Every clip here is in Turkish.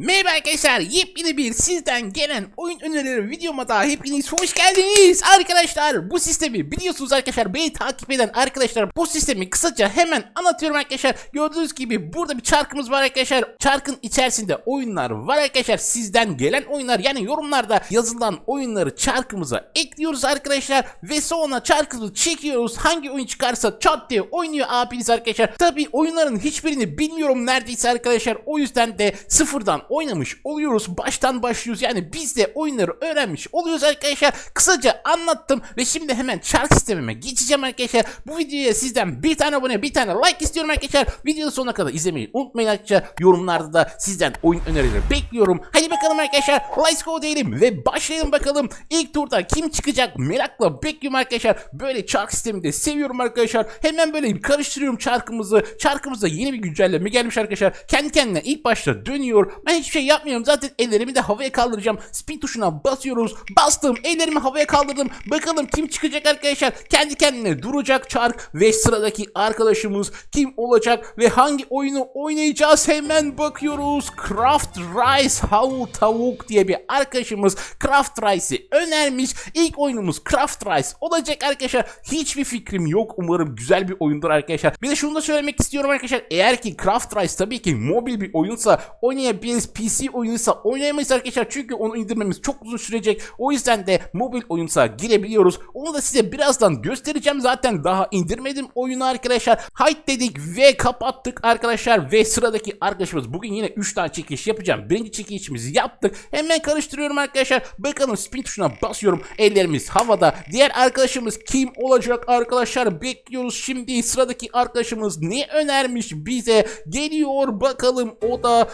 Merhaba arkadaşlar yepyeni bir sizden gelen oyun önerileri videoma da hepiniz hoş geldiniz. Arkadaşlar bu sistemi biliyorsunuz arkadaşlar beni takip eden arkadaşlar bu sistemi kısaca hemen anlatıyorum arkadaşlar. Gördüğünüz gibi burada bir çarkımız var arkadaşlar. Çarkın içerisinde oyunlar var arkadaşlar. Sizden gelen oyunlar yani yorumlarda yazılan oyunları çarkımıza ekliyoruz arkadaşlar. Ve sonra çarkımızı çekiyoruz. Hangi oyun çıkarsa çat diye oynuyor abiniz arkadaşlar. Tabi oyunların hiçbirini bilmiyorum neredeyse arkadaşlar. O yüzden de sıfırdan oynamış oluyoruz baştan başlıyoruz. Yani biz de oyunları öğrenmiş oluyoruz arkadaşlar. Kısaca anlattım ve şimdi hemen çark sistemime geçeceğim arkadaşlar. Bu videoya sizden bir tane abone bir tane like istiyorum arkadaşlar. Videonun sonuna kadar izlemeyi unutmayın arkadaşlar. Yorumlarda da sizden oyun önerileri bekliyorum. Hadi bakalım arkadaşlar. Let's go diyelim ve başlayalım bakalım. İlk turda kim çıkacak merakla bekliyorum arkadaşlar. Böyle çark sistemini de seviyorum arkadaşlar. Hemen böyle karıştırıyorum çarkımızı. Çarkımızda yeni bir güncelleme gelmiş arkadaşlar. Kendi kendine ilk başta dönüyor. Ben hiçbir şey yapmıyorum. Zaten ellerimi de havaya kaldıracağım. Spin tuşuna basıyoruz. Bastım. Ellerimi havaya kaldırdım. Bakalım kim çıkacak arkadaşlar? Kendi kendine duracak çark ve sıradaki arkadaşımız kim olacak ve hangi oyunu oynayacağız? Hemen bakıyoruz. Craft Rice Havul Tavuk diye bir arkadaşımız Craft Rice'i önermiş. İlk oyunumuz Craft Rice olacak arkadaşlar. Hiçbir fikrim yok. Umarım güzel bir oyundur arkadaşlar. Bir de şunu da söylemek istiyorum arkadaşlar. Eğer ki Craft Rice tabii ki mobil bir oyunsa oynayabiliriz PC oyunsa oynayamayız arkadaşlar. Çünkü onu indirmemiz çok uzun sürecek. O yüzden de mobil oyunsa girebiliyoruz. Onu da size birazdan göstereceğim. Zaten daha indirmedim oyunu arkadaşlar. Hayt dedik ve kapattık arkadaşlar. Ve sıradaki arkadaşımız bugün yine 3 tane çekiliş yapacağım. Birinci çekilişimizi yaptık. Hemen karıştırıyorum arkadaşlar. Bakalım spin tuşuna basıyorum. Ellerimiz havada. Diğer arkadaşımız kim olacak arkadaşlar? Bekliyoruz. Şimdi sıradaki arkadaşımız ne önermiş bize? Geliyor. Bakalım o da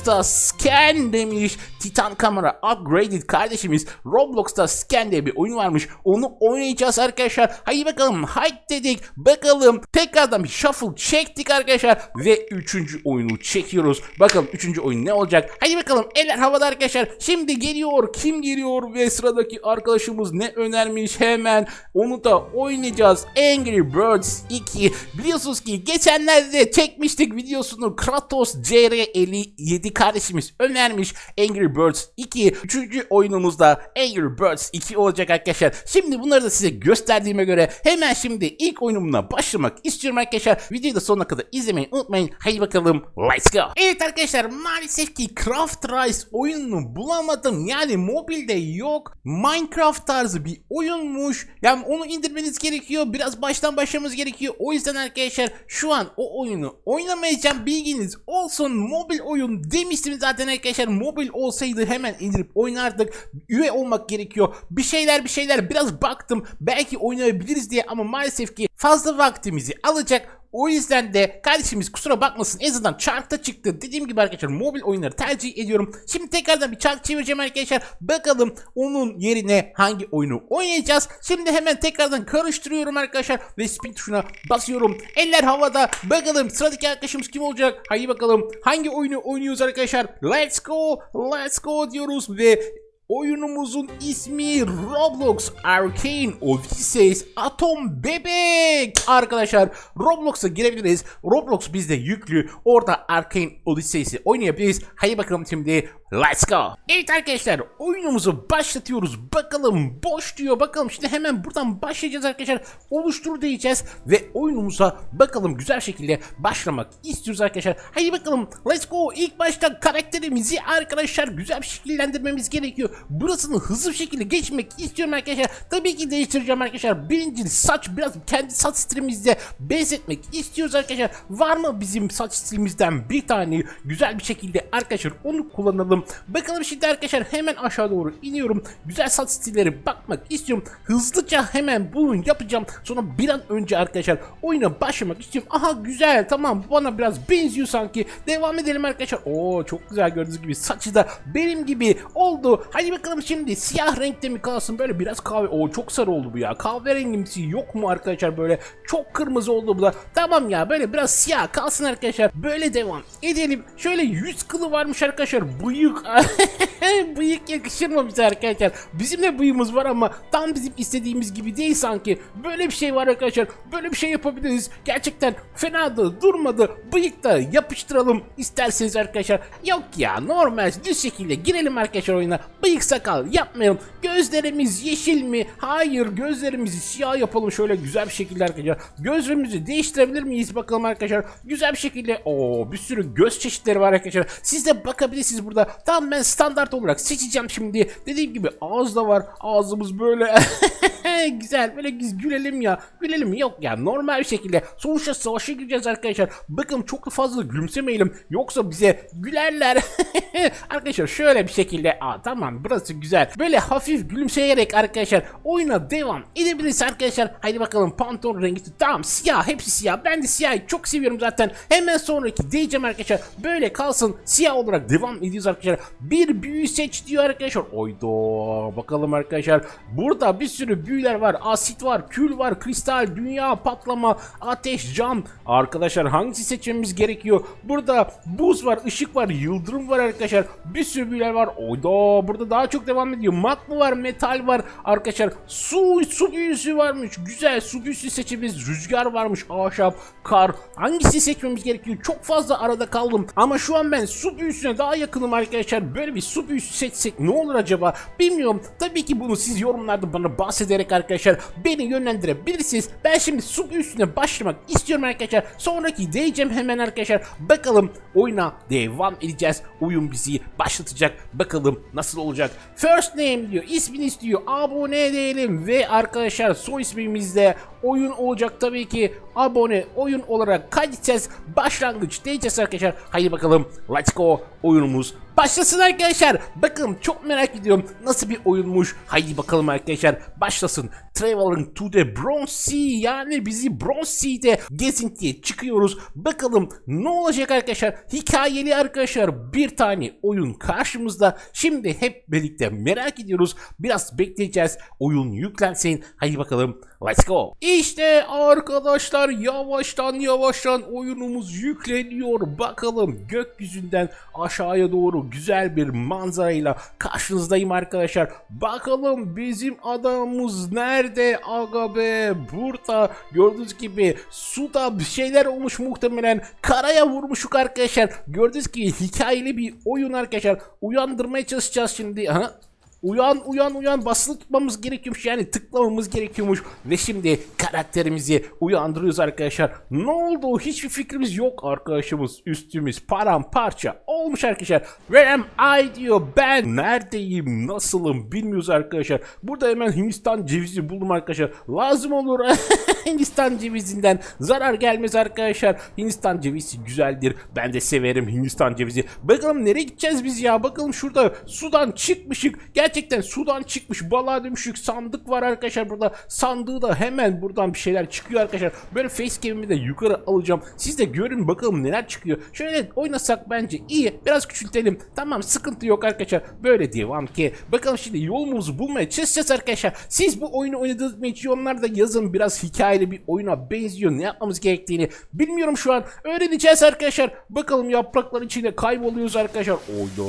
Roblox'ta scan demiş. Titan kamera upgraded kardeşimiz. Roblox'ta scan diye bir oyun varmış. Onu oynayacağız arkadaşlar. Haydi bakalım haydi dedik. Bakalım. Tekrardan bir shuffle çektik arkadaşlar. Ve üçüncü oyunu çekiyoruz. Bakalım üçüncü oyun ne olacak? Haydi bakalım eller havada arkadaşlar. Şimdi geliyor kim geliyor? Ve sıradaki arkadaşımız ne önermiş? Hemen onu da oynayacağız. Angry Birds 2 biliyorsunuz ki geçenlerde çekmiştik videosunu. Kratos CR57 kardeşimiz önermiş Angry Birds 2 üçüncü oyunumuzda Angry Birds 2 olacak arkadaşlar. Şimdi bunları da size gösterdiğime göre hemen şimdi ilk oyunumuna başlamak istiyorum arkadaşlar. Videoyu da sonuna kadar izlemeyi unutmayın. Haydi bakalım let's go. Evet arkadaşlar maalesef ki Craft Rice oyununu bulamadım. Yani mobilde yok. Minecraft tarzı bir oyunmuş. Yani onu indirmeniz gerekiyor. Biraz baştan başlamamız gerekiyor. O yüzden arkadaşlar şu an o oyunu oynamayacağım. Bilginiz olsun. Mobil oyun demiştim zaten arkadaşlar mobil olsaydı hemen indirip oynardık. Üye olmak gerekiyor. Bir şeyler bir şeyler. Biraz baktım. Belki oynayabiliriz diye ama maalesef ki fazla vaktimizi alacak o yüzden de kardeşimiz kusura bakmasın en azından çarkta çıktı. Dediğim gibi arkadaşlar mobil oyunları tercih ediyorum. Şimdi tekrardan bir çark çevireceğim arkadaşlar. Bakalım onun yerine hangi oyunu oynayacağız. Şimdi hemen tekrardan karıştırıyorum arkadaşlar ve spin tuşuna basıyorum. Eller havada. Bakalım sıradaki arkadaşımız kim olacak? Haydi bakalım hangi oyunu oynuyoruz arkadaşlar? Let's go, let's go diyoruz ve Oyunumuzun ismi Roblox Arcane Odysseys Atom Bebek. Arkadaşlar Roblox'a girebiliriz. Roblox bizde yüklü. Orada Arcane Odysseys'i oynayabiliriz. Haydi bakalım şimdi let's go. Evet arkadaşlar oyunumuzu başlatıyoruz. Bakalım boş diyor. Bakalım şimdi hemen buradan başlayacağız arkadaşlar. Oluştur diyeceğiz ve oyunumuza bakalım güzel şekilde başlamak istiyoruz arkadaşlar. Haydi bakalım let's go. İlk başta karakterimizi arkadaşlar güzel bir şekillendirmemiz gerekiyor. Burasını hızlı bir şekilde geçmek istiyorum arkadaşlar. Tabii ki değiştireceğim arkadaşlar. Birinci saç biraz kendi saç stilimizde benzetmek istiyoruz arkadaşlar. Var mı bizim saç stilimizden bir tane güzel bir şekilde arkadaşlar onu kullanalım. Bakalım şimdi arkadaşlar hemen aşağı doğru iniyorum. Güzel saç stilleri bakmak istiyorum. Hızlıca hemen bunu yapacağım. Sonra bir an önce arkadaşlar oyuna başlamak istiyorum. Aha güzel tamam bana biraz benziyor sanki. Devam edelim arkadaşlar. Oo çok güzel gördüğünüz gibi saçı da benim gibi oldu. Hadi bakalım şimdi siyah renkte mi kalsın böyle biraz kahve. Oo çok sarı oldu bu ya. Kahverengimsi yok mu arkadaşlar böyle çok kırmızı oldu bu da. Tamam ya böyle biraz siyah kalsın arkadaşlar. Böyle devam edelim. Şöyle yüz kılı varmış arkadaşlar. Bıyık. bıyık yakışır mı bize arkadaşlar? Bizim de bıyığımız var ama tam bizim istediğimiz gibi değil sanki. Böyle bir şey var arkadaşlar. Böyle bir şey yapabiliriz. Gerçekten fena da durmadı. Bıyık da yapıştıralım isterseniz arkadaşlar. Yok ya normal düz şekilde girelim arkadaşlar oyuna. Bıyık sakal yapmayalım. Gözlerimiz yeşil mi? Hayır gözlerimizi siyah yapalım şöyle güzel bir şekilde arkadaşlar. Gözlerimizi değiştirebilir miyiz bakalım arkadaşlar. Güzel bir şekilde. Oo bir sürü göz çeşitleri var arkadaşlar. Siz de bakabilirsiniz burada. Tam ben standart olarak seçeceğim şimdi. Dediğim gibi ağız da var. Ağzımız böyle. güzel böyle gülelim ya. Gülelim yok ya normal bir şekilde. Sonuçta savaşa gireceğiz arkadaşlar. Bakın çok fazla gülümsemeyelim. Yoksa bize gülerler. arkadaşlar şöyle bir şekilde. Aa tamam burası güzel. Böyle hafif gülümseyerek arkadaşlar oyuna devam edebiliriz arkadaşlar. Haydi bakalım pantolon rengi. Tamam siyah hepsi siyah. Ben de siyahı çok seviyorum zaten. Hemen sonraki diyeceğim arkadaşlar. Böyle kalsın siyah olarak devam ediyoruz arkadaşlar. Bir büyü seç diyor arkadaşlar. Oydo bakalım arkadaşlar. Burada bir sürü büyüler var. Asit var, kül var, kristal, dünya, patlama, ateş, cam. Arkadaşlar hangisi seçmemiz gerekiyor? Burada buz var, ışık var, yıldırım var arkadaşlar. Bir sürü büyüler var. Oydo burada daha çok devam ediyor. Magma var, metal var arkadaşlar. Su, su büyüsü varmış. Güzel su büyüsü seçebiliriz. Rüzgar varmış. Ahşap, kar. Hangisi seçmemiz gerekiyor? Çok fazla arada kaldım. Ama şu an ben su büyüsüne daha yakınım arkadaşlar. Böyle bir su büyüsü seçsek ne olur acaba? Bilmiyorum. Tabii ki bunu siz yorumlarda bana bahsederek arkadaşlar beni yönlendirebilirsiniz. Ben şimdi su büyüsüne başlamak istiyorum arkadaşlar. Sonraki diyeceğim hemen arkadaşlar. Bakalım oyuna devam edeceğiz. Oyun bizi başlatacak. Bakalım nasıl olacak. First name diyor. ismini istiyor. Abone diyelim ve arkadaşlar soy ismimizde oyun olacak tabii ki. Abone oyun olarak kaydedeceğiz. Başlangıç diyeceğiz arkadaşlar. Haydi bakalım. Let's go. Oyunumuz Başlasın arkadaşlar. Bakın çok merak ediyorum nasıl bir oyunmuş. Haydi bakalım arkadaşlar başlasın. Traveling to the Bronze Sea yani bizi Bronze Sea'de gezintiye çıkıyoruz. Bakalım ne olacak arkadaşlar. Hikayeli arkadaşlar bir tane oyun karşımızda. Şimdi hep birlikte merak ediyoruz. Biraz bekleyeceğiz. Oyun yüklensin. Haydi bakalım. Let's go. İşte arkadaşlar yavaştan yavaştan oyunumuz yükleniyor. Bakalım gökyüzünden aşağıya doğru güzel bir manzarayla karşınızdayım arkadaşlar. Bakalım bizim adamımız nerede aga be? Burada gördüğünüz gibi suda bir şeyler olmuş muhtemelen. Karaya vurmuşuk arkadaşlar. Gördüğünüz gibi hikayeli bir oyun arkadaşlar. Uyandırmaya çalışacağız şimdi. Ha? Uyan uyan uyan basılı tutmamız gerekiyormuş yani tıklamamız gerekiyormuş ve şimdi karakterimizi uyandırıyoruz arkadaşlar. Ne oldu hiçbir fikrimiz yok arkadaşımız üstümüz paramparça olmuş arkadaşlar. Where am I diyor ben neredeyim nasılım bilmiyoruz arkadaşlar. Burada hemen Hindistan cevizi buldum arkadaşlar. Lazım olur Hindistan cevizinden zarar gelmez arkadaşlar. Hindistan cevizi güzeldir. Ben de severim Hindistan cevizi. Bakalım nereye gideceğiz biz ya? Bakalım şurada sudan çıkmışık. Gerçekten sudan çıkmış. Balığa dönmüşük. Sandık var arkadaşlar burada. Sandığı da hemen buradan bir şeyler çıkıyor arkadaşlar. Böyle facecam'imi de yukarı alacağım. Siz de görün bakalım neler çıkıyor. Şöyle oynasak bence iyi. Biraz küçültelim. Tamam sıkıntı yok arkadaşlar. Böyle devam ki. Bakalım şimdi yolumuzu bulmaya çalışacağız arkadaşlar. Siz bu oyunu oynadığınız yorumlarda yazın. Biraz hikayeli bir oyuna benziyor. Ne yapmamız gerektiğini bilmiyorum şu an. Öğreneceğiz arkadaşlar. Bakalım yapraklar içinde kayboluyoruz arkadaşlar. Oydo.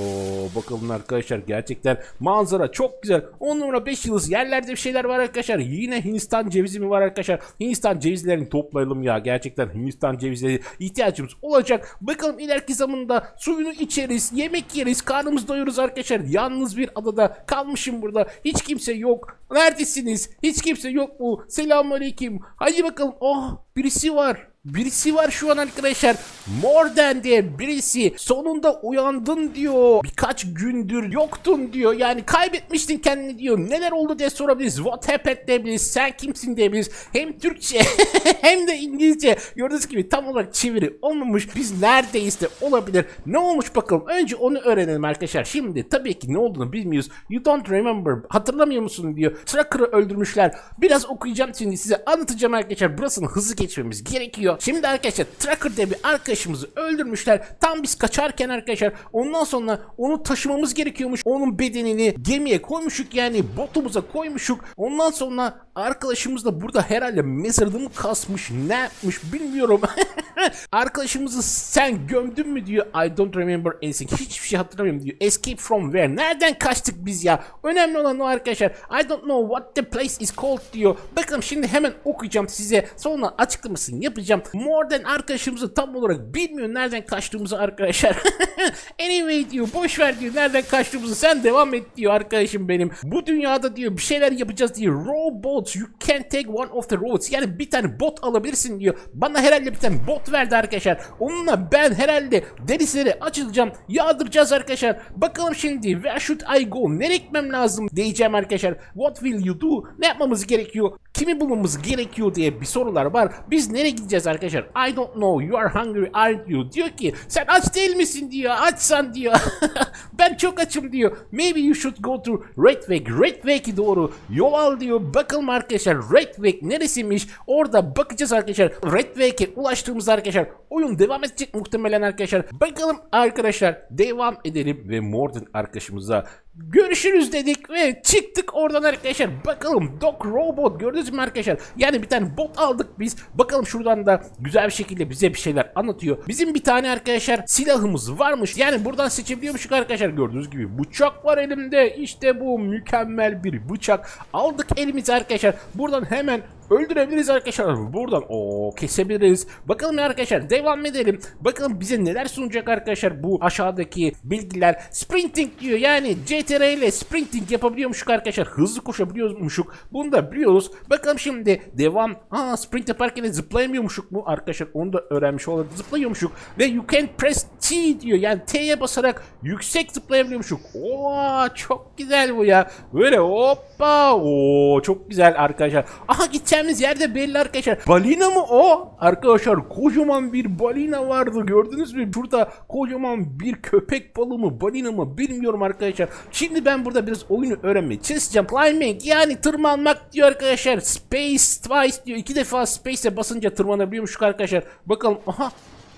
Bakalım arkadaşlar gerçekten manzara çok güzel. 10 numara 5 yıldız yerlerde bir şeyler var arkadaşlar. Yine Hindistan cevizi mi var arkadaşlar? Hindistan cevizlerini toplayalım ya. Gerçekten Hindistan cevizleri ihtiyacımız olacak. Bakalım ileriki zamanda suyunu içeriz, yemek yeriz, karnımızı doyuruz arkadaşlar. Yalnız bir adada kalmışım burada. Hiç kimse yok. Neredesiniz? Hiç kimse yok mu? Selamünaleyküm. Hadi bakalım. Oh birisi var. Birisi var şu an arkadaşlar. Morden diye birisi. Sonunda uyandın diyor. Birkaç gündür yoktun diyor. Yani kaybetmiştin kendini diyor. Neler oldu diye sorabiliriz. What happened diyebiliriz. Sen kimsin diyebiliriz. Hem Türkçe hem de İngilizce. Gördüğünüz gibi tam olarak çeviri olmamış. Biz neredeyiz de olabilir. Ne olmuş bakalım. Önce onu öğrenelim arkadaşlar. Şimdi tabii ki ne olduğunu bilmiyoruz. You don't remember. Hatırlamıyor musun diyor. Tracker'ı öldürmüşler. Biraz okuyacağım şimdi size anlatacağım arkadaşlar. Burasını hızlı geçmemiz gerekiyor. Diyor. Şimdi arkadaşlar Tracker diye bir arkadaşımızı öldürmüşler. Tam biz kaçarken arkadaşlar ondan sonra onu taşımamız gerekiyormuş. Onun bedenini gemiye koymuşuk yani botumuza koymuşuk. Ondan sonra arkadaşımız da burada herhalde mezarını mı kasmış ne yapmış bilmiyorum. Arkadaşımızı sen gömdün mü diyor. I don't remember anything. Hiçbir şey hatırlamıyorum diyor. Escape from where? Nereden kaçtık biz ya? Önemli olan o arkadaşlar. I don't know what the place is called diyor. Bakalım şimdi hemen okuyacağım size. Sonra açıklamasını yapacağım. Morden arkadaşımızı tam olarak bilmiyor nereden kaçtığımızı arkadaşlar. anyway diyor. Boş ver diyor. Nereden kaçtığımızı sen devam et diyor arkadaşım benim. Bu dünyada diyor bir şeyler yapacağız diyor. Robots you can take one of the roads. Yani bir tane bot alabilirsin diyor. Bana herhalde bir tane bot verdi arkadaşlar. Onunla ben herhalde denizlere açılacağım. Yağdıracağız arkadaşlar. Bakalım şimdi where should I go? Nereye gitmem lazım diyeceğim arkadaşlar. What will you do? Ne yapmamız gerekiyor? Kimi bulmamız gerekiyor diye bir sorular var. Biz nereye gideceğiz arkadaşlar? I don't know. You are hungry aren't you? Diyor ki sen aç değil misin diyor. Açsan diyor. ben çok açım diyor. Maybe you should go to Redway. Redway'e doğru yol al diyor. Bakalım arkadaşlar Redway neresiymiş? Orada bakacağız arkadaşlar. Redway'e ulaştığımızda arkadaşlar oyun devam edecek muhtemelen arkadaşlar. Bakalım arkadaşlar devam edelim ve Morden arkadaşımıza görüşürüz dedik ve çıktık oradan arkadaşlar. Bakalım Doc Robot gördünüz mü arkadaşlar? Yani bir tane bot aldık biz. Bakalım şuradan da güzel bir şekilde bize bir şeyler anlatıyor. Bizim bir tane arkadaşlar silahımız varmış. Yani buradan seçebiliyormuşuk arkadaşlar. Gördüğünüz gibi bıçak var elimde. İşte bu mükemmel bir bıçak. Aldık elimize arkadaşlar. Buradan hemen öldürebiliriz arkadaşlar. Buradan o kesebiliriz. Bakalım arkadaşlar devam edelim. Bakalım bize neler sunacak arkadaşlar bu aşağıdaki bilgiler. Sprinting diyor yani CTR ile sprinting yapabiliyormuşuk arkadaşlar. Hızlı koşabiliyormuşuk. Bunu da biliyoruz. Bakalım şimdi devam. Aa sprint yaparken de zıplayamıyormuşuk mu arkadaşlar? Onu da öğrenmiş olalım. Zıplayıyormuşuk. Ve you can press T diyor. Yani T'ye basarak yüksek zıplayabiliyormuşuk. Oo çok güzel bu ya. Böyle hoppa. Oo çok güzel arkadaşlar. Aha gideceğimiz yerde belli arkadaşlar. Balina mı o? Arkadaşlar kocaman bir balina vardı. Gördünüz mü? Burada kocaman bir köpek balığı mı balina mı bilmiyorum arkadaşlar. Şimdi ben burada biraz oyunu öğrenmeye çalışacağım. Climbing yani tırmanmak diyor arkadaşlar. Space twice diyor. İki defa space'e basınca tırmanabiliyormuş arkadaşlar. Bakalım. Aha.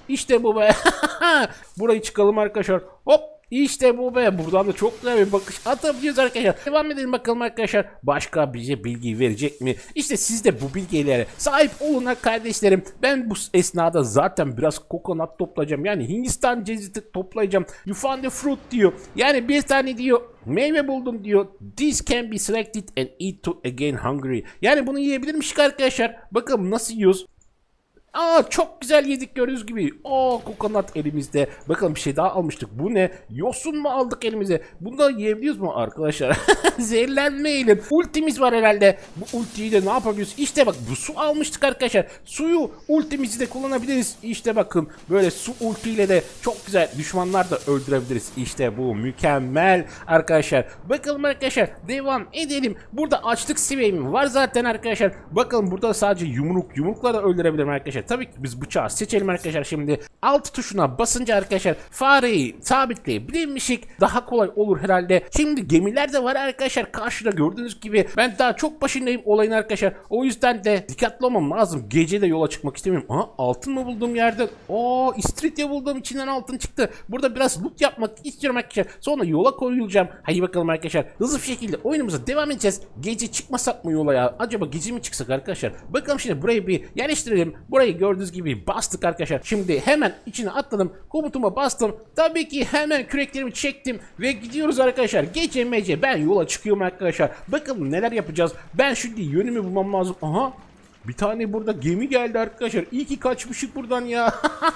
İşte bu be. Burayı çıkalım arkadaşlar. Hop. İşte bu be. Buradan da çok güzel bir bakış atabiliyoruz arkadaşlar. Devam edelim bakalım arkadaşlar. Başka bize bilgi verecek mi? İşte siz de bu bilgilere sahip olun kardeşlerim. Ben bu esnada zaten biraz kokonat toplayacağım. Yani Hindistan cevizi toplayacağım. You found a fruit diyor. Yani bir tane diyor Meyve buldum diyor. This can be selected and eat to again hungry. Yani bunu yiyebilirmiş arkadaşlar. Bakalım nasıl yiyoruz. Aa çok güzel yedik gördüğünüz gibi. Aa kokonat elimizde. Bakalım bir şey daha almıştık. Bu ne? Yosun mu aldık elimize? Bunu da yiyebiliyoruz mu arkadaşlar? Zehirlenmeyelim. Ultimiz var herhalde. Bu ultiyi de ne yapabiliyoruz? İşte bak bu su almıştık arkadaşlar. Suyu ultimizi de kullanabiliriz. İşte bakın böyle su ultiyle de çok güzel düşmanlar da öldürebiliriz. İşte bu mükemmel arkadaşlar. Bakalım arkadaşlar devam edelim. Burada açlık seviyemi var zaten arkadaşlar. Bakalım burada sadece yumruk yumrukla da öldürebilirim arkadaşlar. Tabii ki biz bıçağı seçelim arkadaşlar şimdi. Alt tuşuna basınca arkadaşlar fareyi sabitleyebilirmişik. Daha kolay olur herhalde. Şimdi gemiler de var arkadaşlar. Karşıda gördüğünüz gibi ben daha çok başındayım olayın arkadaşlar. O yüzden de dikkatli olmam lazım. Gece de yola çıkmak istemiyorum. Aha altın mı buldum yerden? Oo istiridye buldum içinden altın çıktı. Burada biraz loot yapmak istiyorum arkadaşlar. Sonra yola koyulacağım. Hadi bakalım arkadaşlar. Hızlı bir şekilde oyunumuza devam edeceğiz. Gece çıkmasak mı yola ya? Acaba gece mi çıksak arkadaşlar? Bakalım şimdi burayı bir yerleştirelim. Burayı gördüğünüz gibi bastık arkadaşlar. Şimdi hemen içine atladım. Komutuma bastım. Tabii ki hemen küreklerimi çektim ve gidiyoruz arkadaşlar. Gece mece ben yola çıkıyorum arkadaşlar. Bakalım neler yapacağız. Ben şimdi yönümü bulmam lazım. Aha bir tane burada gemi geldi arkadaşlar. İyi ki kaçmışık buradan ya.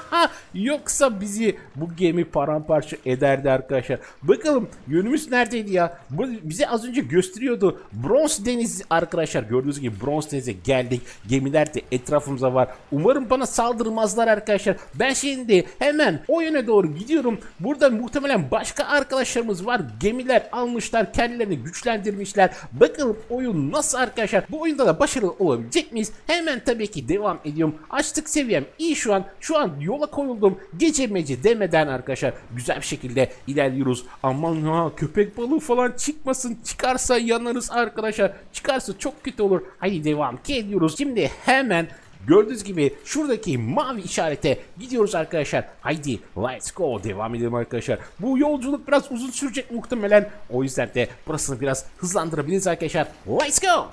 Yoksa bizi bu gemi paramparça ederdi arkadaşlar. Bakalım yönümüz neredeydi ya? Bu bize az önce gösteriyordu. Bronz Denizi arkadaşlar. Gördüğünüz gibi Bronz Denize geldik. Gemiler de etrafımıza var. Umarım bana saldırmazlar arkadaşlar. Ben şimdi hemen o yöne doğru gidiyorum. Burada muhtemelen başka arkadaşlarımız var. Gemiler almışlar. Kendilerini güçlendirmişler. Bakalım oyun nasıl arkadaşlar? Bu oyunda da başarılı olabilecek miyiz? Hemen tabii ki devam ediyorum. Açlık seviyem iyi şu an. Şu an yola koyuldum. Gece mece demeden arkadaşlar güzel bir şekilde ilerliyoruz. Aman ha köpek balığı falan çıkmasın. Çıkarsa yanarız arkadaşlar. Çıkarsa çok kötü olur. Haydi devam ki ediyoruz. Şimdi hemen Gördüğünüz gibi şuradaki mavi işarete gidiyoruz arkadaşlar. Haydi let's go devam edelim arkadaşlar. Bu yolculuk biraz uzun sürecek muhtemelen. O yüzden de burasını biraz hızlandırabiliriz arkadaşlar. Let's go.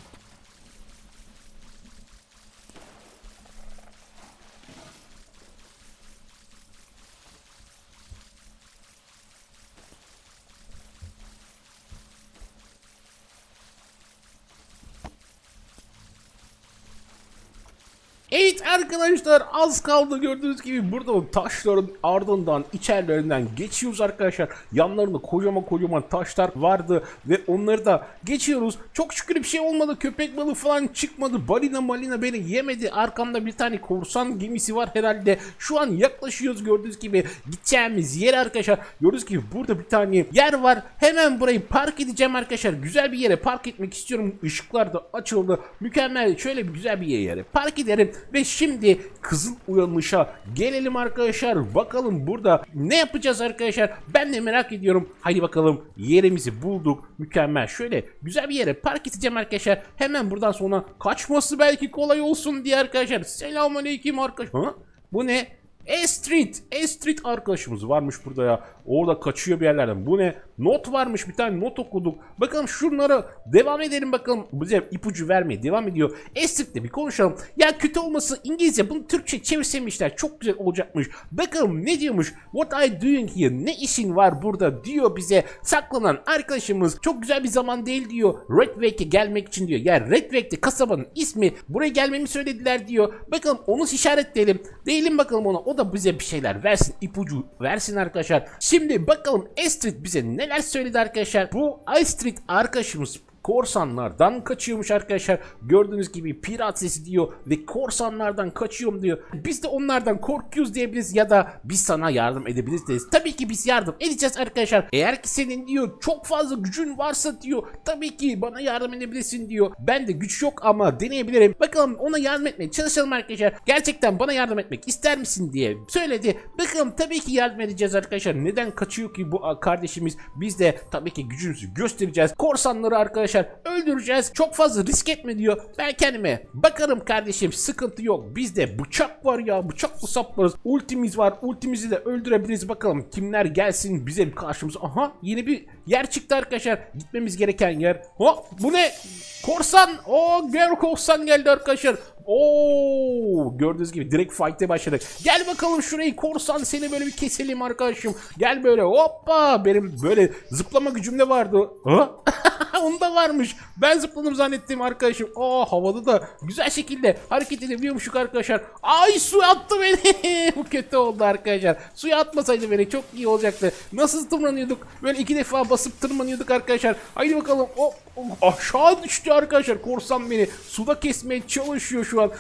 Evet arkadaşlar az kaldı gördüğünüz gibi burada taşların ardından içerilerinden geçiyoruz arkadaşlar. Yanlarında kocaman kocaman taşlar vardı ve onları da geçiyoruz. Çok şükür bir şey olmadı köpek balığı falan çıkmadı. Balina malina beni yemedi. Arkamda bir tane korsan gemisi var herhalde. Şu an yaklaşıyoruz gördüğünüz gibi gideceğimiz yer arkadaşlar. Gördüğünüz gibi burada bir tane yer var. Hemen burayı park edeceğim arkadaşlar. Güzel bir yere park etmek istiyorum. Işıklar da açıldı. Mükemmel şöyle bir güzel bir yere park ederim. Ve şimdi Kızıl Uyanış'a gelelim arkadaşlar. Bakalım burada ne yapacağız arkadaşlar. Ben de merak ediyorum. Haydi bakalım yerimizi bulduk. Mükemmel. Şöyle güzel bir yere park edeceğim arkadaşlar. Hemen buradan sonra kaçması belki kolay olsun diye arkadaşlar. Selamünaleyküm arkadaşlar. Ha? Bu ne? E-Street. E-Street arkadaşımız varmış burada ya. Orada kaçıyor bir yerlerden. Bu ne? Not varmış bir tane not okuduk. Bakalım şunlara devam edelim bakalım. Bize ipucu vermeye devam ediyor. E-Street'le bir konuşalım. Ya kötü olması İngilizce bunu Türkçe çevirsemişler. Çok güzel olacakmış. Bakalım ne diyormuş? What you doing here? Ne işin var burada diyor bize. Saklanan arkadaşımız çok güzel bir zaman değil diyor. Redwake'e gelmek için diyor. Ya Redwake'de kasabanın ismi. Buraya gelmemi söylediler diyor. Bakalım onu işaretleyelim. Değilim bakalım ona. O da bize bir şeyler versin. ipucu versin arkadaşlar. Şimdi bakalım Astrid bize neler söyledi arkadaşlar. Bu Astrid arkadaşımız korsanlardan kaçıyormuş arkadaşlar. Gördüğünüz gibi pirat sesi diyor ve korsanlardan kaçıyorum diyor. Biz de onlardan korkuyoruz diyebiliriz ya da biz sana yardım edebiliriz. Tabii ki biz yardım edeceğiz arkadaşlar. Eğer ki senin diyor çok fazla gücün varsa diyor tabii ki bana yardım edebilirsin diyor. Ben de güç yok ama deneyebilirim. Bakalım ona yardım etmeye çalışalım arkadaşlar. Gerçekten bana yardım etmek ister misin diye söyledi. Bakalım tabii ki yardım edeceğiz arkadaşlar. Neden kaçıyor ki bu kardeşimiz? Biz de tabii ki gücümüzü göstereceğiz. Korsanları arkadaşlar öldüreceğiz. Çok fazla risk etme diyor. Ben kendime bakarım kardeşim sıkıntı yok. Bizde bıçak var ya bıçakla saplarız. Ultimiz var. Ultimizi de öldürebiliriz. Bakalım kimler gelsin bize karşımıza. Aha yeni bir yer çıktı arkadaşlar. Gitmemiz gereken yer. Ha bu ne? Korsan. O gel korsan geldi arkadaşlar. Oo gördüğünüz gibi direkt fight'e başladık. Gel bakalım şurayı korsan seni böyle bir keselim arkadaşım. Gel böyle hoppa benim böyle zıplama gücüm de vardı. Ha? Onda varmış. Ben zıpladım zannettim arkadaşım. Aa havada da güzel şekilde hareket edebiliyormuşuk arkadaşlar. Ay su attı beni. Bu kötü oldu arkadaşlar. Suya atmasaydı beni çok iyi olacaktı. Nasıl tırmanıyorduk? Böyle iki defa basıp tırmanıyorduk arkadaşlar. Haydi bakalım. Hop, hop, aşağı düştü arkadaşlar. Korsan beni suda kesmeye çalışıyor şu an.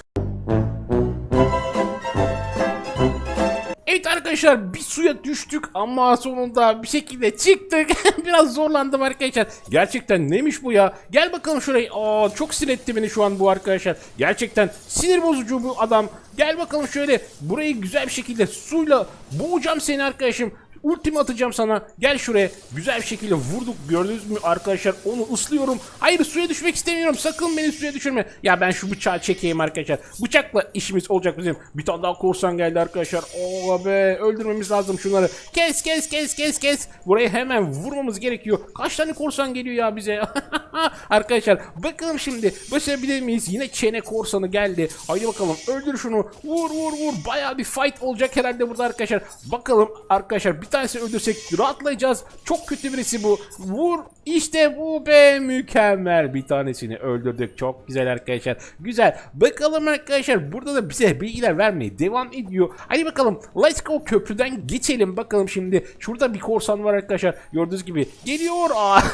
Evet arkadaşlar bir suya düştük ama sonunda bir şekilde çıktık. Biraz zorlandım arkadaşlar. Gerçekten neymiş bu ya? Gel bakalım şurayı. Aa çok sinir etti beni şu an bu arkadaşlar. Gerçekten sinir bozucu bu adam. Gel bakalım şöyle burayı güzel bir şekilde suyla boğacağım seni arkadaşım. Ultimi atacağım sana. Gel şuraya. Güzel bir şekilde vurduk. Gördünüz mü arkadaşlar? Onu ıslıyorum. Hayır suya düşmek istemiyorum. Sakın beni suya düşürme. Ya ben şu bıçağı çekeyim arkadaşlar. Bıçakla işimiz olacak bizim. Bir tane daha korsan geldi arkadaşlar. Oo be öldürmemiz lazım şunları. Kes kes kes kes kes. Buraya hemen vurmamız gerekiyor. Kaç tane korsan geliyor ya bize? arkadaşlar bakalım şimdi başarabilir miyiz? Yine çene korsanı geldi. Haydi bakalım öldür şunu. Vur vur vur. Baya bir fight olacak herhalde burada arkadaşlar. Bakalım arkadaşlar bir tanesini öldürsek rahatlayacağız. Çok kötü birisi bu. Vur. İşte bu be mükemmel. Bir tanesini öldürdük. Çok güzel arkadaşlar. Güzel. Bakalım arkadaşlar burada da bize bilgiler vermeye devam ediyor. Hadi bakalım. Let's go köprüden geçelim. Bakalım şimdi. Şurada bir korsan var arkadaşlar. Gördüğünüz gibi. Geliyor.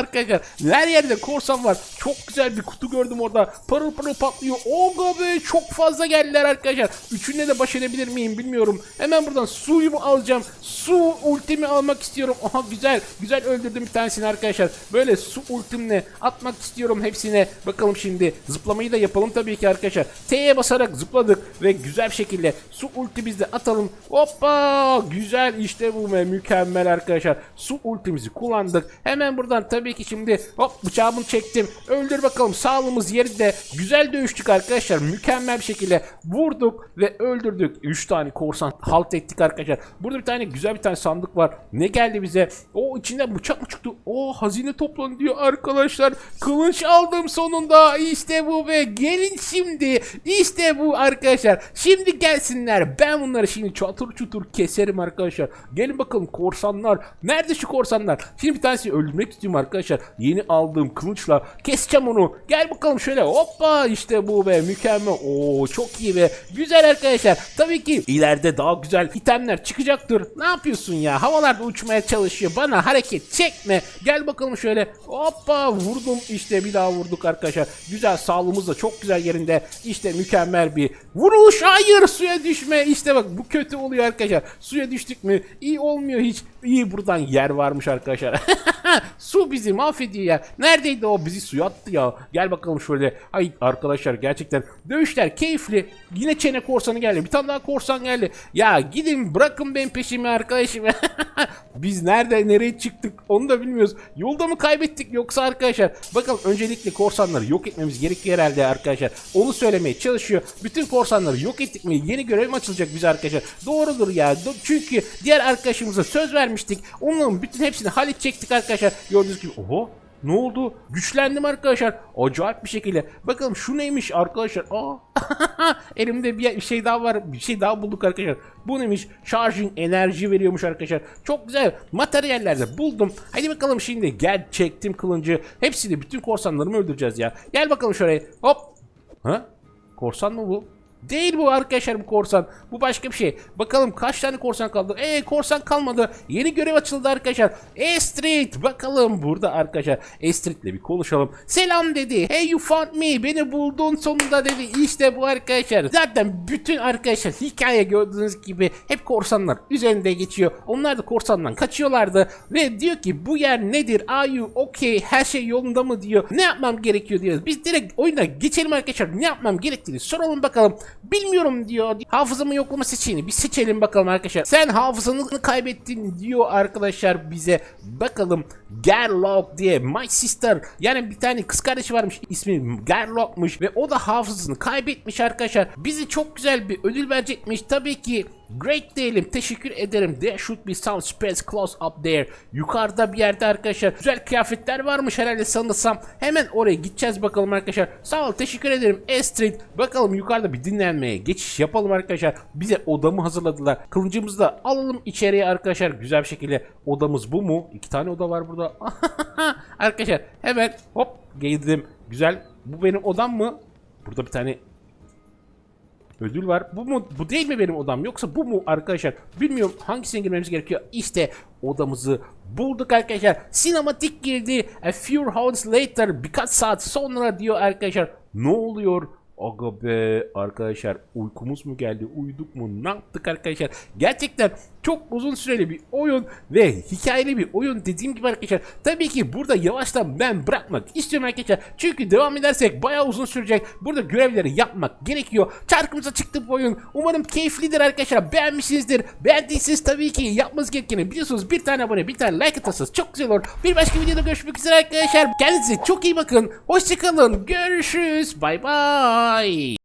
Arkadaşlar her yerde korsan var. Çok güzel bir kutu gördüm orada. Parıl parıl patlıyor. Oga be çok fazla geldiler arkadaşlar. Üçünle de baş edebilir miyim bilmiyorum. Hemen buradan suyumu alacağım. su ultimi almak istiyorum. Aha güzel. Güzel öldürdüm bir tanesini arkadaşlar. Böyle su ultimle atmak istiyorum hepsine. Bakalım şimdi zıplamayı da yapalım tabii ki arkadaşlar. T'ye basarak zıpladık ve güzel bir şekilde su ultimizi de atalım. Hoppa! Güzel işte bu ve mükemmel arkadaşlar. Su ultimizi kullandık. Hemen buradan tabii ki şimdi hop bıçağımı çektim. Öldür bakalım. Sağlığımız yerinde. Güzel dövüştük arkadaşlar. Mükemmel bir şekilde vurduk ve öldürdük. 3 tane korsan halt ettik arkadaşlar. Burada bir tane güzel bir tane sandık var. Ne geldi bize? O içinden bıçak mı çıktı? O hazine toplanın diyor arkadaşlar. Kılıç aldım sonunda. İşte bu ve gelin şimdi. İşte bu arkadaşlar. Şimdi gelsinler. Ben bunları şimdi çatır çutur keserim arkadaşlar. Gelin bakalım korsanlar. Nerede şu korsanlar? Şimdi bir tanesi öldürmek istiyorum arkadaşlar. Yeni aldığım kılıçla keseceğim onu. Gel bakalım şöyle. Hoppa işte bu be mükemmel. Oo çok iyi be. Güzel arkadaşlar. Tabii ki ileride daha güzel itemler çıkacaktır. Ne yapıyorsun ya? Havalarda uçmaya çalışıyor. Bana hareket çekme. Gel bakalım şöyle. Hoppa vurdum. İşte bir daha vurduk arkadaşlar. Güzel sağlığımız da çok güzel yerinde. İşte mükemmel bir vuruş. Hayır suya düşme. İşte bak bu kötü oluyor arkadaşlar. Suya düştük mü iyi olmuyor hiç. İyi buradan yer varmış arkadaşlar. Su bizi mahvediyor ya. Neredeydi o bizi suya attı ya. Gel bakalım şöyle. Ay arkadaşlar gerçekten dövüşler keyifli. Yine çene korsanı geldi. Bir tane daha korsan geldi. Ya gidin bırakın benim peşimi arkadaşım. Biz nerede nereye çıktık onu da bilmiyoruz. Yolda mı kaybettik yoksa arkadaşlar. Bakalım öncelikle korsanları yok etmemiz gerekiyor herhalde arkadaşlar. Onu söylemeye çalışıyor. Bütün korsanları yok ettik mi yeni görev mi açılacak bize arkadaşlar. Doğrudur ya. Çünkü diğer arkadaşımıza söz vermiştik. Onların bütün hepsini halledecektik arkadaşlar. Gördüğünüz gibi. Oho. Ne oldu? Güçlendim arkadaşlar. Acayip bir şekilde. Bakalım şu neymiş arkadaşlar. Aa. Elimde bir şey daha var. Bir şey daha bulduk arkadaşlar. Bu neymiş? Charging enerji veriyormuş arkadaşlar. Çok güzel. Materyallerde buldum. Hadi bakalım şimdi. Gel çektim kılıncı. Hepsini bütün korsanlarımı öldüreceğiz ya. Gel bakalım şuraya. Hop. Ha? Korsan mı bu? Değil bu arkadaşlar bu korsan. Bu başka bir şey. Bakalım kaç tane korsan kaldı? Eee korsan kalmadı. Yeni görev açıldı arkadaşlar. Estrid. Bakalım burada arkadaşlar. Estrid'le bir konuşalım. Selam dedi. Hey you found me. Beni buldun sonunda dedi. İşte bu arkadaşlar. Zaten bütün arkadaşlar hikaye gördüğünüz gibi hep korsanlar üzerinde geçiyor. Onlar da korsandan kaçıyorlardı. Ve diyor ki bu yer nedir? Are you okay? Her şey yolunda mı diyor. Ne yapmam gerekiyor diyor. Biz direkt oyuna geçelim arkadaşlar. Ne yapmam gerektiğini soralım bakalım. Bilmiyorum diyor. Hafızamı yoklama seçeneğini bir seçelim bakalım arkadaşlar. Sen hafızanı kaybettin diyor arkadaşlar bize. Bakalım Gerlock diye My Sister yani bir tane kız kardeşi varmış ismi Gerlock'muş ve o da hafızasını kaybetmiş arkadaşlar. Bizi çok güzel bir ödül verecekmiş. Tabii ki Great diyelim. Teşekkür ederim. There should be some space close up there. Yukarıda bir yerde arkadaşlar. Güzel kıyafetler varmış herhalde sanırsam. Hemen oraya gideceğiz bakalım arkadaşlar. Sağ ol. Teşekkür ederim. Astrid. Bakalım yukarıda bir dinlenmeye geçiş yapalım arkadaşlar. Bize odamı hazırladılar. Kılıcımızı da alalım içeriye arkadaşlar. Güzel bir şekilde odamız bu mu? İki tane oda var burada. arkadaşlar hemen hop girdim. Güzel. Bu benim odam mı? Burada bir tane ödül var. Bu mu? Bu değil mi benim odam? Yoksa bu mu arkadaşlar? Bilmiyorum hangisine girmemiz gerekiyor. İşte odamızı bulduk arkadaşlar. Sinematik girdi. A few hours later birkaç saat sonra diyor arkadaşlar. Ne oluyor? Aga be arkadaşlar uykumuz mu geldi uyuduk mu ne yaptık arkadaşlar? Gerçekten çok uzun süreli bir oyun ve hikayeli bir oyun dediğim gibi arkadaşlar. Tabii ki burada yavaştan ben bırakmak istiyorum arkadaşlar. Çünkü devam edersek bayağı uzun sürecek. Burada görevleri yapmak gerekiyor. Çarkımıza çıktı bu oyun. Umarım keyiflidir arkadaşlar. Beğenmişsinizdir. Beğendiyseniz tabii ki yapmanız gerekeni biliyorsunuz. Bir tane abone bir tane like atarsanız çok güzel olur. Bir başka videoda görüşmek üzere arkadaşlar. Kendinize çok iyi bakın. Hoşçakalın görüşürüz. Bay bay